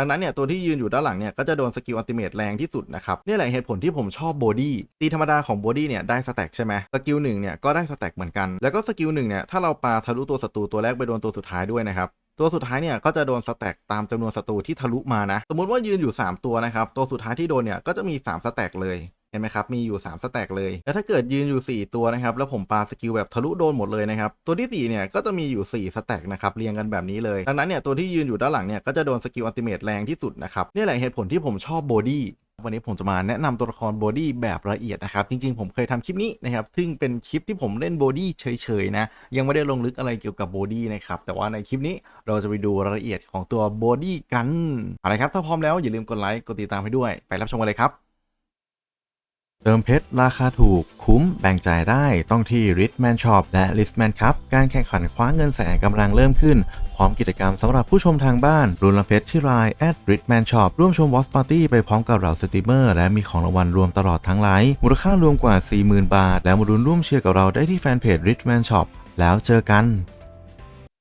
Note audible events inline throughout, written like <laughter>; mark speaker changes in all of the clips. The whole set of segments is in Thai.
Speaker 1: ดังนั้นเนี่ยตัวที่ยืนอยู่ด้านหลังเนี่ยก็จะโดนสกิลอัลติเมทแรงที่สุดนะครับนี่แหละเหตุผลที่ผมชอบบอดี้ตีธรรมดาของบอดี้เนี่ยได้สแต็กใช่ไหมสกิลหนึ่งเนี่ยก็ได้สแต็กเหมือนกันแล้วก็สกิลหนึ่งเนี่ยถ้าเราปาทะลุตัวศัตรูตัวแรกไปโดนตัวสุดท้ายด้วยนะครับตัวสุดท้ายเนี่ยก็จะโดนสแต็กตามจำนวนศัตรูที่ทะลุมานะ สมมติว่ายืนอยู่ 3 ตัวนะครับ ตัวสุดท้ายที่โดนเนี่ยก็จะมี 3 สแต็กเลย เห็นไหมครับ มีอยู่ 3 สแต็กเลย แล้วถ้าเกิดยืนอยู่ 4 ตัวนะครับ แล้วผมปาสกิลแบบทะลุโดนหมดเลยนะครับ ตัวที่ 4 เนี่ย ก็จะมีอยู่ 4 สแต็กนะครับ เรียงกันแบบนี้เลย ดังนั้นเนี่ย ตัวที่ยืนอยู่ด้านหลังเนี่ย ก็จะโดนสกิลอัลติเมทแรงที่สุดนะครับ นี่แหละเหตุผลที่ผมชอบบอดี้วันนี้ผมจะมาแนะนำตัวละครบอดี้แบบละเอียดนะครับ จริงๆ ผมเคยทำคลิปนี้นะครับ ซึ่งเป็นคลิปที่ผมเล่นบอดี้เฉยๆนะ ยังไม่ได้ลงลึกอะไรเกี่ยวกับบอดี้นะครับ แต่ว่าในคลิปนี้เราจะไปดูรายละเอียดของตัวบอดี้กันอาละครับ ถ้าพร้อมแล้วอย่าลืมกดไลค์ กดติดตามให้ด้วย ไปรับชมกันเลยครับ เติมเพชรราคาถูกคุ้มแบ่งจ่ายได้ต้องที่ Richman Shop และ Listman ครับการแข่งขันคว้าเงินแสนกำลังเริ่มขึ้น พร้อมกิจกรรมสำหรับผู้ชมทางบ้านรุนละเพชรที่ไลน์ at Richman Shop ร่วมชม Watch Party ไปพร้อมกับเหล่าสตรีมเมอร์และมีของรางวัลรวมตลอดทั้งไลฟ์มูลค่ารวมกว่า 40,000 บาท และมารุนร่วมเชียร์กับเราได้ที่แฟนเพจ Richman Shop แล้วเจอกัน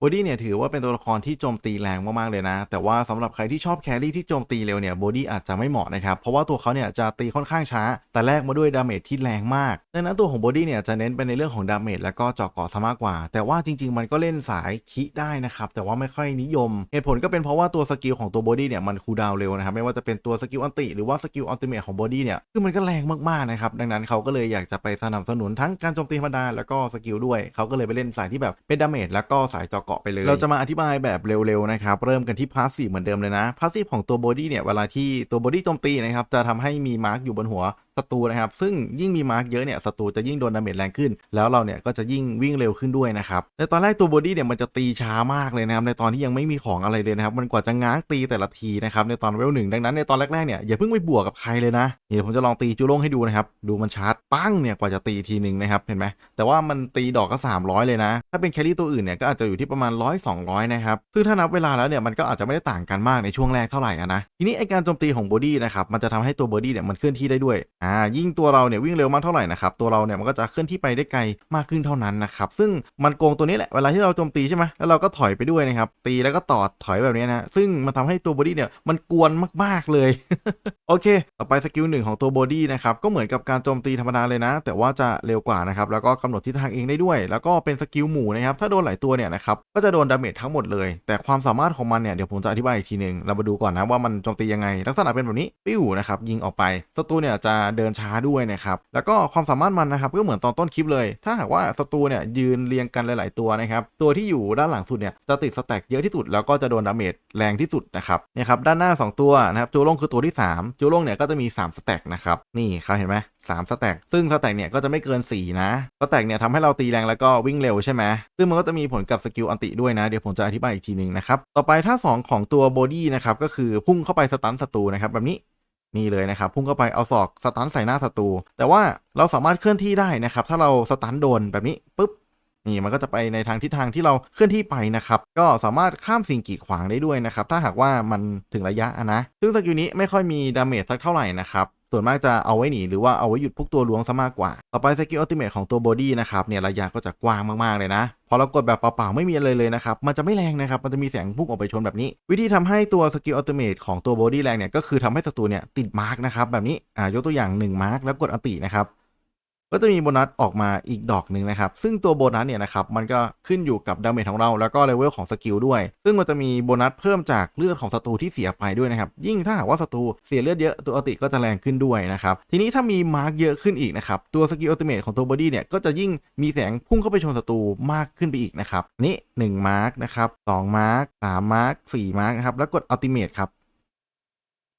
Speaker 1: บอดี้เนี่ยถือว่าเป็นตัวละครที่โจมตีแรงมากๆเลยนะ แต่ว่าสำหรับใครที่ชอบแครี่ที่โจมตีเร็วเนี่ยบอดี้อาจจะไม่เหมาะนะครับ เพราะว่าตัวเขาเนี่ยจะตีค่อนข้างช้า แต่แลกมาด้วยดาเมจที่แรงมาก ดังนั้นตัวของบอดี้เนี่ยจะเน้นไปในเรื่องของดาเมจแล้วก็เจาะเกาะซะมากกว่า แต่ว่าจริง ๆ มันก็เล่นสายคิได้นะครับ แต่ว่าไม่ค่อยนิยม เหตุผลก็เป็นเพราะว่าตัวสกิลของตัวบอดี้เนี่ยมันคูลดาวเร็วนะครับ ไม่ว่าจะเป็นตัวสกิลอันติหรือว่าสกิลอัลติเมทของบอดี้เนี่ย คือมันก็แรงมากๆนะครับ ดังนั้นเขาก็เลยอยากจะไปสนับสนุนทั้งการโจมตีธรรมดาแล้วก็สกิลด้วยเขาก็เลยไปเล่นสายที่แบบเป็นดาเมจแล้วก็สายเจาะเกาะไปเลย เราจะมาอธิบายแบบเร็วๆนะครับ เริ่มกันที่พาสซีฟเหมือนเดิมเลยนะพาสซีฟของตัวบอดี้เนี่ยเวลาที่ตัวบอดี้โจมตีนะครับจะทำให้มีมาร์กอยู่บนหัว ศัตรูนะครับ ซึ่งยิ่งมีมาร์กเยอะเนี่ยศัตรูจะยิ่งโดนดาเมจแรงขึ้น แล้วเราเนี่ยก็จะยิ่งวิ่งเร็วขึ้นด้วยนะครับในตอนแรกตัวบอดี้เนี่ยมันจะตีช้ามากเลยนะครับในตอนที่ยังไม่มีของอะไรเลยนะครับ มันกว่าจะง้างตีแต่ละทีนะครับในตอนเวลหนึ่งดังนั้นในตอนแรกๆเนี่ยอย่าเพิ่งไปบวกกับใครเลยนะเดี๋ยวผมจะลองตีจูโล่งให้ดูนะครับดูมันชาร์จปั้งเนี่ยกว่าจะตีทีหนึ่งนะครับเห็นไหมแต่ว่ามันตีดอกก็ 300 เลยนะ ถ้าเป็นแครี่ตัวอื่นเนี่ยก็อาจจะอยู่ที่ประมาณ100 200นะครับซึ่งถ้านับเวลาแล้วเนี่ยมันก็อาจจะไม่ได้ต่างกันมากในช่วงแรกเท่าไหร่นะทีนี้ไอการโจมตีของบอดี้นะครับมันจะทำให้ตัวบอดี้เนี่ยมันเคลื่อนที่ได้ด้วยอ่ายิ่งตัวเราเนี่ยวิ่งเร็วมากเท่าไหร่นะครับตัวเราเนี่ยมันก็จะเคลื่อนที่ไปได้ไกลมากขึ้นเท่านั้นนะครับซึ่งมันโกงตัวนี้แหละเวลาที่เราโจมตีใช่ไหมแล้วเราก็ถอยไปด้วยนะครับตีแล้วก็ต่อถอยแบบนี้นะซึ่งมันทำให้ตัวบอดี้เนี่ยมันกวนมากๆเลยโอเค ต่อไปสกิลหนึ่งของตัวบอดี้นะครับก็เหมือนกับการโจมตีธรรมดาเลยนะ แต่ว่าจะเร็วกว่านะครับแล้วก็กำหนดทิศทางเองได้ด้วย แล้วก็เป็นสกิลหมู่นะครับถ้าโดนหลายตัวเนี่ยนะครับก็จะโดนดาเมจทั้งหมดเลย แต่ความสามารถของมันเนี่ยเดี๋ยวผมจะอธิบายอีกทีหนึ่งเรามาดูก่อนนะว่ามันโจมตียังไง ลักษณะเป็นแบบนี้ปิ้วนะครับยิงออกไปศัตรูเนี่ยจะเดินช้าด้วยนะครับแล้วก็ความสามารถมันนะครับก็เหมือนตอนต้นคลิปเลย ถ้าหากว่าศัตรูเนี่ยยืนเรียงกันหลาย ๆตัวนะครับตัวที่อยู่ด้านหลังสุดเนี่ยจะติดสแต็กเยอะที่สุดแล้วก็จะโดนดาเมจแรงที่สุดนะครับเนี่ยครับด้านหน้า 2 ตัวนะครับจูโล่งคือตัวที่ 3จูโล่งเนี่ยก็จะมี3สแต็กนะครับนี่ครับเห็นไหมสามสแต็กซึ่งสแต็กเนี่ยก็จะไม่เกิน 4 นะสแต็กเนี่ยทำให้เราตีแรงแล้วก็วิ่งเร็วใช่ไหมซึ่งมันก็จะมีผลกับสกิลอันติด้วยนะ เดี๋ยวผมจะอธิบายอีกทีหนึ่งนะครับ ต่อไปท่าสองของตัวบอดี้นะครับ ก็คือพุ่งเข้าไปสตันศัตรูนะครับ แบบนี้ นี่เลยนะครับพุ่งเข้าไปเอาศอกสตันใส่หน้าศัตรู แต่ว่าเราสามารถเคลื่อนที่ได้นะครับ ถ้าเราสตันโดนแบบนี้ปุ๊บนี่มันก็จะไปในทางทิศทางที่เราเคลื่อนที่ไปนะครับ ก็สามารถข้ามสิ่งกีดขวางได้ด้วยนะครับ ถ้าหากว่ามันถึงระยะอะนะ ซึ่งสกิลนี้ไม่ค่อยมีดาเมจสักเท่าไหร่นะครับ ส่วนมากจะเอาไว้หนีหรือว่าเอาไว้หยุดพวกตัวล้วงซะมากกว่า ต่อไปสกิลอัลติเมทของตัวบอดี้นะครับเนี่ยระยะก็จะกว้างมากๆเลยนะ พอเรากดแบบเปล่าๆไม่มีอะไรเลยนะครับ มันจะไม่แรงนะครับ มันจะมีแสงพุ่งออกไปชนแบบนี้ วิธีทำให้ตัวสกิลอัลติเมทของตัวบอดี้แรงเนี่ยก็คือทำให้ศัตรูเนี่ยติดมาร์กนะครับแบบนี้อ่ายกตัวอย่าง1มาร์กแล้วกดอัลตินะครับ ก็จะมีโบนัสออกมาอีกดอกหนึ่งนะครับ ซึ่งตัวโบนัสเนี่ยนะครับมันก็ขึ้นอยู่กับดาเมจของเราแล้วก็เลเวลของสกิลด้วย ซึ่งมันจะมีโบนัสเพิ่มจากเลือดของศัตรูที่เสียไปด้วยนะครับ ยิ่งถ้าหากว่าศัตรูเสียเลือดเยอะตัวอัติก็จะแรงขึ้นด้วยนะครับ ทีนี้ถ้ามีมาร์กเยอะขึ้นอีกนะครับตัวสกิลอัติเมทของตัวบอดี้เนี่ยก็จะยิ่งมีแสงพุ่งเข้าไปชนศัตรูมากขึ้นไปอีกนะครับนี่1มาร์กนะครับ2มาร์ก3มาร์ก4มาร์กนะครับแล้วกดอัติเมทครับ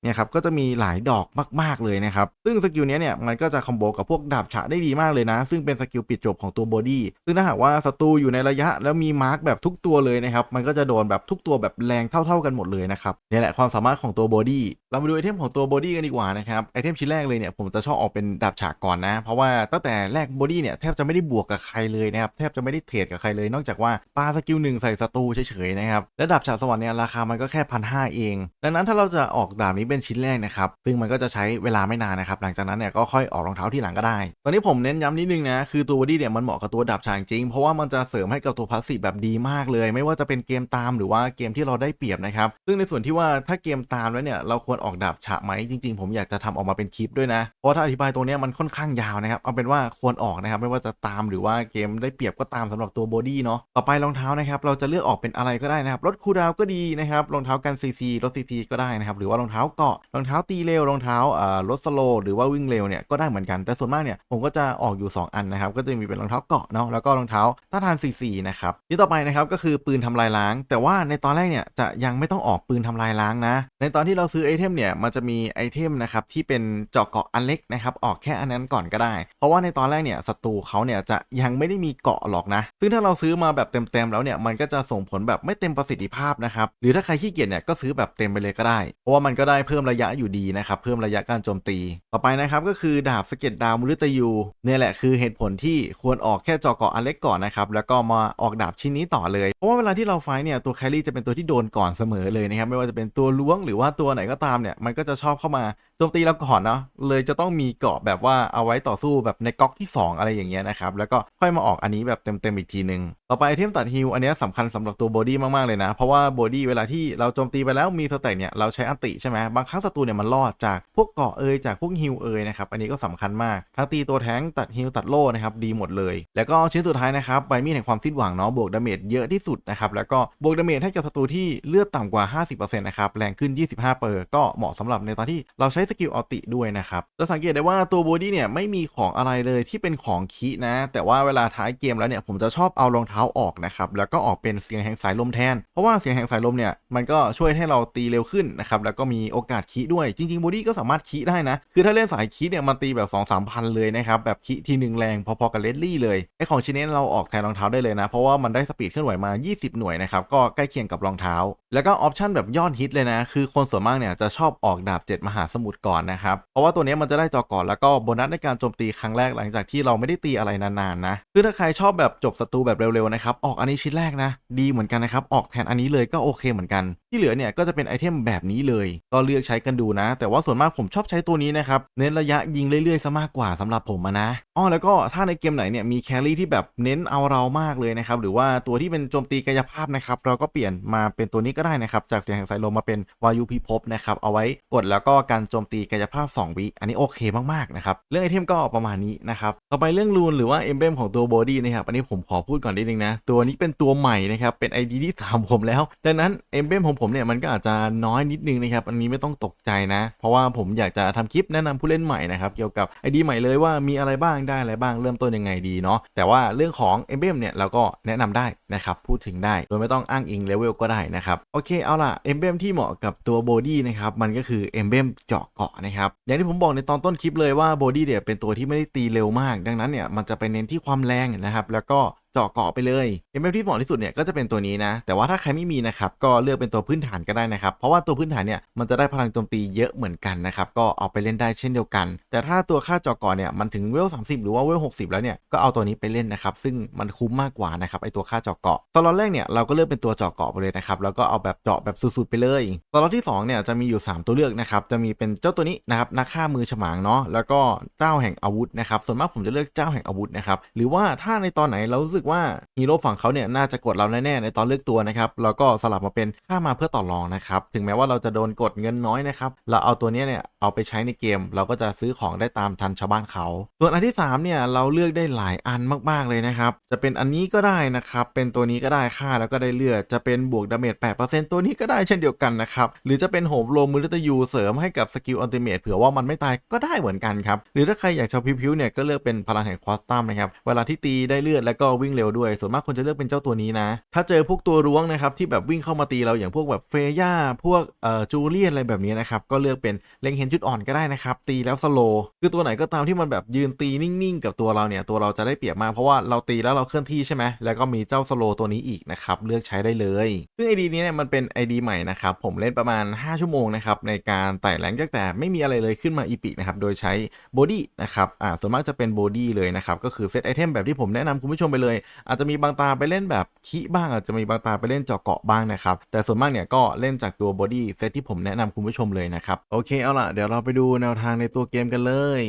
Speaker 1: เนี่ยครับก็จะมีหลายดอกมาก ๆ เลยนะครับ ซึ่งสกิลนี้เนี่ยมันก็จะคอมโบกับพวกดาบฉะได้ดีมากเลยนะ ซึ่งเป็นสกิลปิดจบของตัวบอดี้ซึ่งถ้าหากว่าศัตรูอยู่ในระยะแล้วมีมาร์กแบบทุกตัวเลยนะครับ มันก็จะโดนแบบทุกตัวแบบแรงเท่า ๆกันหมดเลยนะครับนี่แหละความสามารถของตัวบอดี้เรามาดูไอเทมของตัวบอดี้กันดีกว่านะครับไอเทมชิ้นแรกเลยเนี่ยผมจะชอบออกเป็นดาบฉากก่อนนะ เพราะว่าตั้งแต่แรกบอดี้เนี่ยแทบจะไม่ได้บวกกับใครเลยนะครับแทบจะไม่ได้เทรดกับใครเลย นอกจากว่าปาสกิลหนึ่งใส่ศัตรูเฉยๆนะครับและดาบฉากสวรรค์เนี่ยราคามันก็แค่พันห้าเอง ดังนั้นถ้าเราจะออกดาบนี้เป็นชิ้นแรกนะครับ ซึ่งมันก็จะใช้เวลาไม่นานนะครับ หลังจากนั้นเนี่ยก็ค่อยออกรองเท้าที่หลังก็ได้ ตอนนี้ผมเน้นย้ำนิดนึงนะ คือตัวบอดี้เนี่ยมันเหมาะกับตัวดับฉากจริง เพราะว่ามันจะเสริมให้กับตัวพาสซีฟแบบดีมากเลย ไม่ว่าจะเป็นเกมตามหรือว่าเกมที่เราได้เปรียบนะครับ ซึ่งในส่วนที่ว่าถ้าเกมตามแล้วเนี่ยเราควรออกดับฉากไหมจริง ๆ ผมอยากจะทำออกมาเป็นคลิปด้วยนะ เพราะถ้าอธิบายตรงเนี้ยมันค่อนข้างยาวนะครับ เอาเป็นว่าควรออกนะครับไม่ว่าจะตามหรือว่าเกมได้เปรียบก็ตามสำหรับตัวบอดี้เนาะ ต่อไปรองเท้านะครับเราจะเลือกออกเป็นอะไรก็ได้นะครับลดคูดาวก็ดีนะครับ รองเท้ากันซีซีลดซีซีก็ได้นะครับ หรือว่ารองเท้าเกาะรองเท้าตีเร็วรองเท้าเอ่อลดสโลว์หรือว่าวิ่งเร็วเนี่ยก็ได้เหมือนกันแต่ส่วนมากเนี่ยผมก็จะออกอยู่ 2 อันนะครับก็จะมีเป็นรองเท้าเกาะเนาะแล้วก็รองเท้าต้านทานซีซีนะครับที่ต่อไปนะครับก็คือปืนทำลายล้าง แต่ว่าในตอนแรกเนี่ยจะยังไม่ต้องออกปืนทำลายล้างนะ ในตอนที่เราซื้อไอเทมเนี่ยมันจะมีไอเทมนะครับที่เป็นเจาะเกาะอันเล็กนะครับออกแค่อันนั้นก่อนก็ได้ เพราะว่าในตอนแรกเนี่ยศัตรูเขาเนี่ยจะยังไม่ได้มีเกาะหรอกนะซึ่งถ้าเราซื้อมาแบบเต็มๆแล้วเนี่ยมันก็จะส่งผลแบบไม่เต็มประสิทธิภาพนะครับหรือถ้าใครขี้เกียจเนี่ยก็ซื้อแบบเต็มไปเลยก็ได้ เพราะว่ามันก็ได้เพิ่มระยะอยู่ดีนะครับเพิ่มระยะการโจมตี ต่อไปนะครับก็คือดาบสะเก็ดดาวมฤตยูเนี่ยแหละคือเหตุผลที่ควรออกแค่เจาะเกาะอันเล็กก่อนนะครับแล้วก็มาออกดาบชิ้นนี้ต่อเลยเพราะว่าเวลาที่เราไฟเนี่ยตัวแครี่จะเป็นตัวที่โดนก่อนเสมอเลยนะครับไม่ว่าจะเป็นตัวล้วงหรือว่าตัวไหนก็ตามเนี่ยมันก็จะชอบเข้ามา โจมตีเราก่อนเนาะเลยจะต้องมีเกาะแบบว่าเอาไว้ต่อสู้แบบในก๊อกที่ 2 อะไรอย่างเงี้ยนะครับ แล้วก็ค่อยมาออกอันนี้แบบเต็มๆอีกทีหนึ่งต่อไปไอเทมตัดฮิลอันนี้ยสำคัญสำหรับตัวบอดี้มากๆเลยนะ เพราะว่าบอดี้เวลาที่เราโจมตีไปแล้วมีสเต็กเนี่ยเราใช้อันติใช่ไหมบางครั้งศัตรูเนี่ยมันรอดจากพวกเกาะเอยจากพวกฮิลเอยนะครับอันนี้ก็สำคัญมากทั้งตีตัวแท้งตัดฮิลตัดโล่นะครับดีหมดเลย แล้วก็ชิ้นสุดท้ายนะครับใบมีดแห่งความสิ้นหวังเนาะบวกดาเมจเยอะที่สุดนะครับแล้วก็บวกดาเมจให้กับศัตรูที่เลือดต่ำกว่า 50%นะครับแรงขึ้น 25เปอร์ก็เหมาะสำหรับในตอนที่เราใช้สกิลอัลติด้วยนะครับจะสังเกตได้ว่าตัวบอดี้เนี่ยไม่มีของอะไรเลยที่เป็นของคีนะ แต่ว่าเวลาท้ายเกมแล้วเนี่ยผมจะชอบเอารองเท้าออกนะครับแล้วก็ออกเป็นเสียงแห่งสายลมแทน เพราะว่าเสียงแห่งสายลมเนี่ยมันก็ช่วยให้เราตีเร็วขึ้นนะครับแล้วก็มีโอกาสคีด้วยจริงๆบอดี้ก็สามารถคีได้นะ คือถ้าเล่นสายคีเนี่ยมันตีแบบ2 3พันเลยนะครับแบบคีทีหนึ่งแรงพอๆกับเลดลี่เลยไอของชิ้นนี้เราออกแทนรองเท้าได้เลยนะ เพราะว่ามันได้สปีดเคลื่อนไหวมา 20 หน่วยนะครับก็ใกล้เคียงกับรองเท้า แล้วก็ออปชันแบบยอดฮิตเลยนะ คือคนส่วนมากเนี่ยจะชอบออกดาบ 7 มหาสมุทรก่อนนะครับ เพราะว่าตัวนี้มันจะได้จอก่อนแล้วก็โบนัสในการโจมตีครั้งแรกหลังจากที่เราไม่ได้ตีอะไรนานๆนะคือถ้าใครชอบแบบจบศัตรูแบบเร็วๆนะครับออกอันนี้ชิ้นแรกนะ ดีเหมือนกันนะครับออกแทนอันนี้เลยก็โอเคเหมือนกันที่เหลือเนี่ยก็จะเป็นไอเทมแบบนี้เลย ก็เลือกใช้กันดูนะ แต่ว่าส่วนมากผมชอบใช้ตัวนี้นะครับ เน้นระยะยิงเรื่อยๆซะมากกว่าสำหรับผมนะอ๋อแล้วก็ถ้าในเกมไหนเนี่ยมีแครี่ที่แบบเน้นเอาเรามากเลยนะครับหรือว่าตัวที่เป็นโจมตีกายภาพนะครับเราก็เปลี่ยนมาเป็นตัวนี้ก็ได้นะครับจากเสียงแห่งสายลมมาเป็นวายุพิภพนะครับเอาไว้กดแล้วก็การโจมตีกายภาพ 2 วิอันนี้โอเคมากๆนะครับเรื่องไอเทมก็ประมาณนี้นะครับต่อไปเรื่องรูนหรือว่าเอมเบมของตัวบอดี้นะครับอันนี้ผมขอพูดก่อนนิดนึงนะตัวนี้เป็นตัวใหม่นะครับเป็น ID ที่สามผมแล้วดังนั้นเอมเบมของผมเนี่ยมันก็อาจจะน้อยนิดนึงนะครับอันนี้ไม่ต้องตกใจนะ เพราะว่าผมอยากจะทำคลิปแนะนำผู้เล่นใหม่นะครับเกี่ยวกับ ID ใหม่เลยว่ามีอะไรบ้างได้อะไรบ้างเริ่มต้นยังไงดีเนาะแต่ว่าเรื่องของเอมเบมเนี่ยเราก็แนะนำได้นะครับพูดถึงได้โดยไม่ต้องอ้างอิงเลเวลก็ได้นะครับโอเคเอาล่ะเอมเบมที่เหมาะกับตัวบอดี้นะครับมันก็คือเอมเบมเจาะเกาะนะครับอย่างที่ผมบอกในตอนต้นคลิปเลยว่าบอดี้เนี่ยเป็นตัวที่ไม่ได้ตีเร็วมาก ดังนั้นเนี่ยมันจะไปเน้นที่ความแรงนะครับแล้วก็ เจาะเกาะไปเลยเอ็มที่เหมาะที่สุดเนี่ยก็จะเป็นตัวนี้นะ แต่ว่าถ้าใครไม่มีนะครับก็เลือกเป็นตัวพื้นฐานก็ได้นะครับ เพราะว่าตัวพื้นฐานเนี่ยมันจะได้พลังโจมตีเยอะเหมือนกันนะครับก็เอาไปเล่นได้เช่นเดียวกัน แต่ถ้าตัวค่าเจาะเกาะเนี่ยมันถึงเวล30 หรือว่าเวล60 แล้วเนี่ยก็เอาตัวนี้ไปเล่นนะครับซึ่งมันคุ้มมากกว่านะครับไอตัวค่าเจาะเกาะตอนแรกเนี่ยเราก็เลือกเป็นตัวเจาะเกาะไปเลยนะครับแล้วก็เอาแบบเจาะแบบสุดๆไปเลยตอนที่2เนี่ยจะมีอยู่ 3 ตัวเลือกนะครับจะมีเป็นเจ้าตัวนี้นะครับนักฆ่ามือฉมางเนาะแล้วก็เจ้าแห่งอาวุธนะครับส่วนมากผมจะเลือกเจ้าแห่งอาวุธนะครับหรือว่าถ้าในตอนไหนเรารู้สึกว่าฮีโร่ฝั่งเขาเนี่ยน่าจะกดเราแน่ๆในตอนเลือกตัวนะครับแล้วก็สลับมาเป็นค่ามาเพื่อต่อรองนะครับถึงแม้ว่าเราจะโดนกดเงินน้อยนะครับเราเอาตัวนี้เนี่ยเอาไปใช้ในเกม เราก็จะซื้อของได้ตามทันชาวบ้านเขา ส่วนอันที่ 3 เนี่ย เราเลือกได้หลายอันมาก ๆ เลยนะครับ จะเป็นอันนี้ก็ได้นะครับ เป็นตัวนี้ก็ได้ค่าแล้วก็ได้เลือด จะเป็นบวกดาเมจ8%ตัวนี้ก็ได้เช่นเดียวกันนะครับ หรือจะเป็นโหมโลมือตยูเสริมให้กับสกิลอัลติเมทเผื่อว่ามันไม่ตายก็ได้เหมือนกันครับ หรือถ้าใครอยากชอบพิวๆเนี่ยก็เลือกเป็นพลังแห่งควอสตัมนะครับ เวลาที่ตีได้เลือดแล้วก็วิ่งเร็วด้วย ส่วนมากคนจะเลือกเป็นเจ้าตัวนี้นะ ถ้าเจอพวกตัวร้วงนะครับที่แบบวิ่งเข้ามาตีเราอย่างพวกแบบเฟย่าพวกเอ่อจูเลียนอะไรแบบนี้นะครับก็เลือกเป็นเล็งเฮนเป็นจุดอ่อนก็ได้นะครับ ตีแล้วสโลคือตัวไหนก็ตามที่มันแบบยืนตีนิ่งๆ กับตัวเราเนี่ย ตัวเราจะได้เปรียบมากเพราะว่าเราตีแล้วเราเคลื่อนที่ใช่ไหมแล้วก็มีเจ้าสโลตัวนี้อีกนะครับ เลือกใช้ได้เลย ซึ่ง ID นี้เนี่ยมันเป็น ID ใหม่นะครับ ผมเล่นประมาณ 5 ชั่วโมงนะครับในการไต่แรงตั้งแต่ไม่มีอะไรเลยขึ้นมาอีพินะครับ โดยใช้บอดี้นะครับอ่าส่วนมากจะเป็นบอดี้เลยนะครับ ก็คือเซตไอเทมแบบที่ผมแนะนำคุณผู้ชมไปเลย อาจจะมีบางตาไปเล่นแบบคิบ้างอาจจะมีบางตาไปเล่นเจาะเกาะบ้างนะครับแต่ส่วนมากเนี่ยก็เล่นจากตัวบอดี้เซตที่ผมแนะนำคุณผู้ชมเลยนะครับโอเคเอาล่ะดี๋ยวเราไปดูแนวทางในตัวเกมกันเลย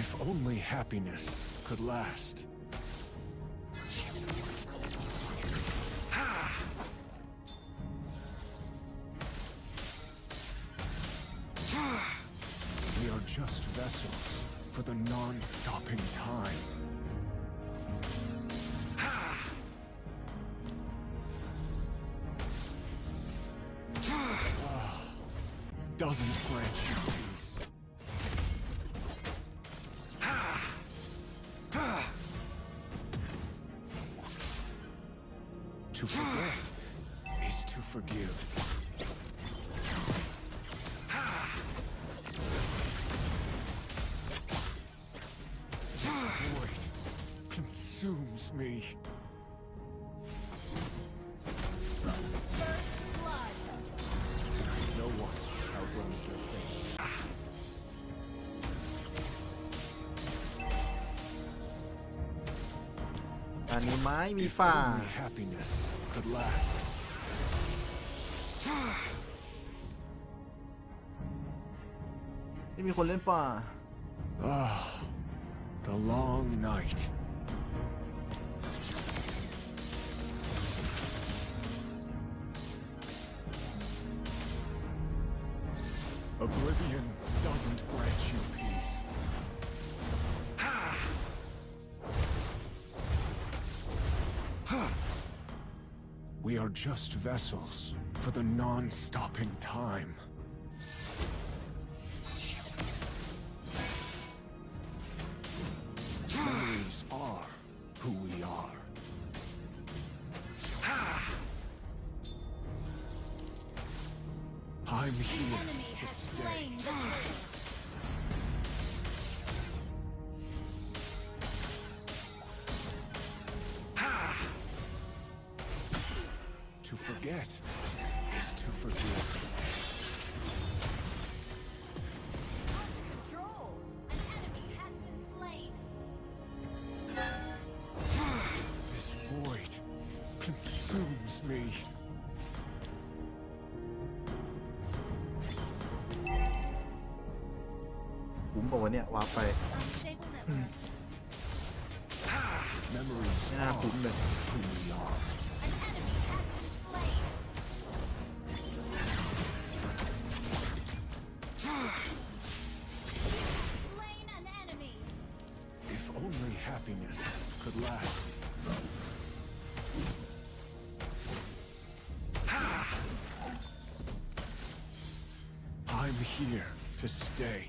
Speaker 2: If only happiness could last. We are just vessels for the non-stopping time. Doesn't grant you peace. To forget is to forgive. Consumes me. outruns their fate.
Speaker 1: อันนี้ไม้มี
Speaker 2: If
Speaker 1: ฝ่า
Speaker 2: only happiness could last.
Speaker 1: ไม่มีคนเล่นฝ่า
Speaker 2: Ah, the long night. Oblivion doesn't grant you peace. <sighs> We are just vessels for the non-stopping time. I'm here
Speaker 3: Enemy
Speaker 2: to stay.
Speaker 1: ผมบอกว่าเนี่ยวาร์ปไป
Speaker 3: Unstable network.
Speaker 2: Memories
Speaker 1: ไม่น่า
Speaker 2: are
Speaker 1: คุ้มเลย
Speaker 2: who we are.
Speaker 3: An enemy has been slain. Slain an enemy.
Speaker 2: If only happiness could last. I'm here to stay.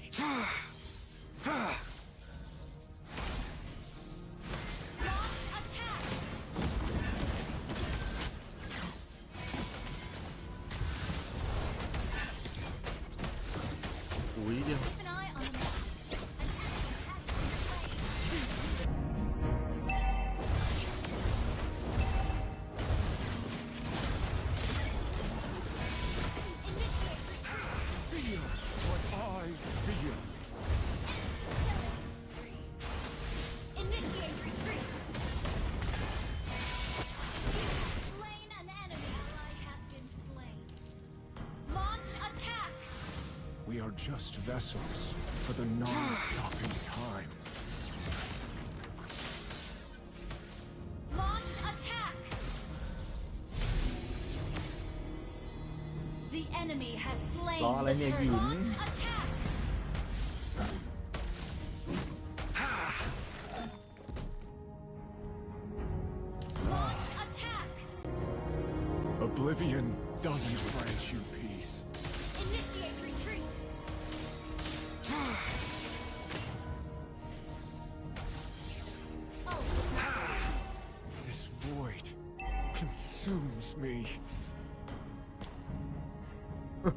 Speaker 2: just vessels for the non-stopping time.
Speaker 3: Launch attack! The enemy has slain the
Speaker 2: turret. Consumes me. <laughs>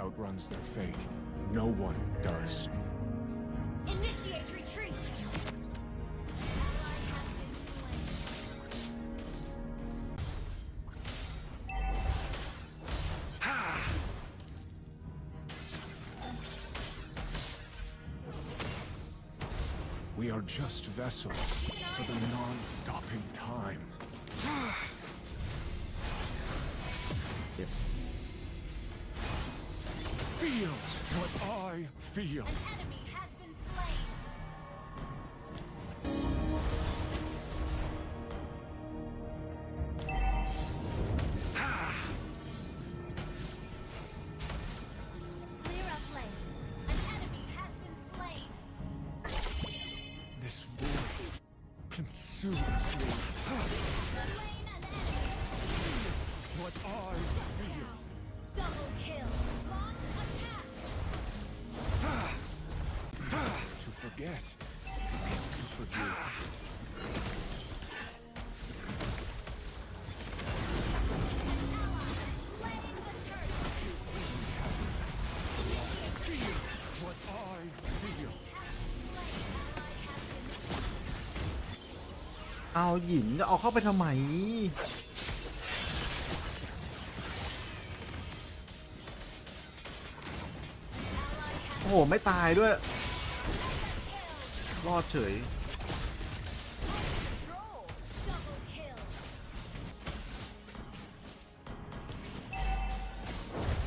Speaker 2: Outruns their fate. No one does.
Speaker 3: Initiate retreat. Ally has been slain.
Speaker 2: We are just vessels for the non-stopping time. Feel what I feel.
Speaker 1: เอาหยินจะเอาเข้าไปทำไมโอ้โห ไม่ตายด้วย รอดเฉย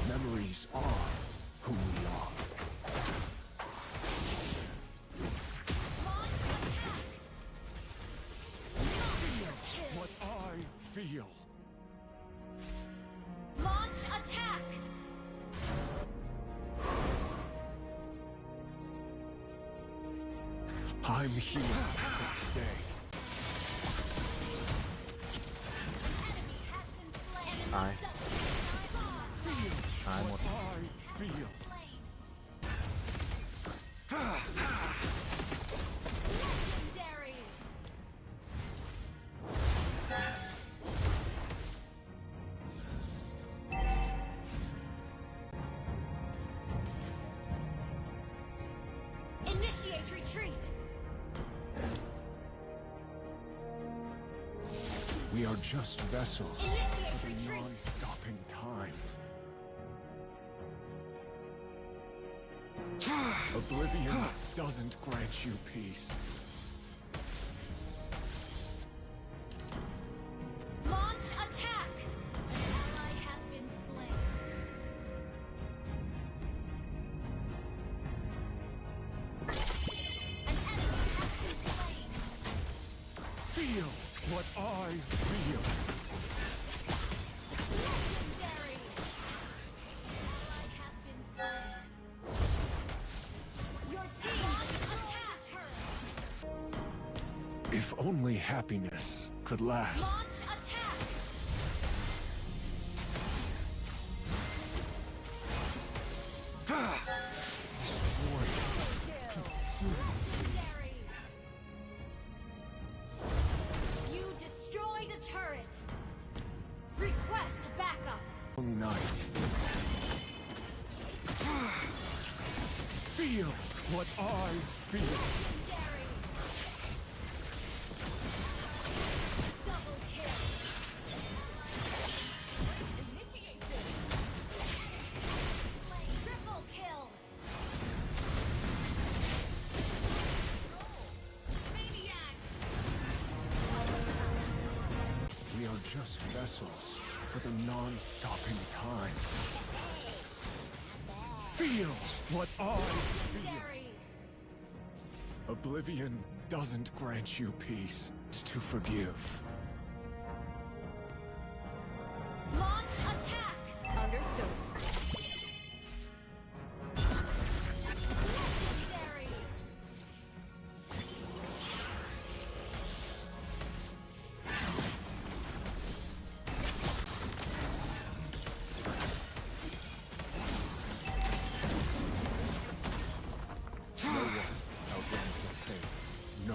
Speaker 2: Memories are I'm here to stay.
Speaker 3: Enemy has been slain.
Speaker 1: ตายตายหมด
Speaker 2: I feel.
Speaker 3: Slain. Legendary. Initiate retreat.
Speaker 2: We are just vessels for the non-stopping time. <sighs> Oblivion doesn't grant you peace. Happiness could last.
Speaker 3: Launch attack. Legendary. You destroyed a turret. Request backup.
Speaker 2: Long night. Feel what I feel. Feel what I feel. Oblivion doesn't grant you peace. It's to forgive.